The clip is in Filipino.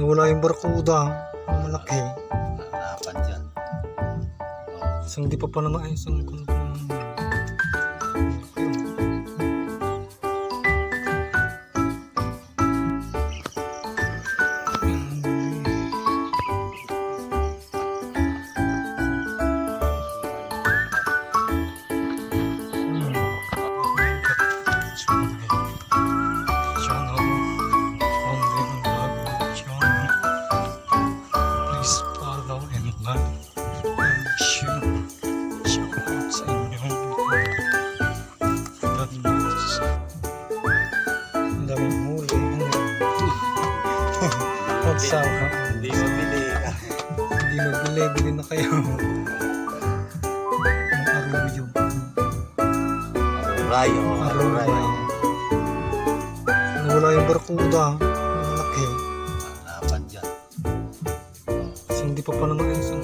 Nawala yung barkuda. Ang malaki. Isang di pa pa naman ay isang kung daming huli. Magsawa. Hindi mabili. Hindi magbili, bili na kayo. Ang arroyo. Rayo. Arroyo. Nawala yung barkuda. Ang malaki. Harapan dyan. Kasi hindi pa pa naman isang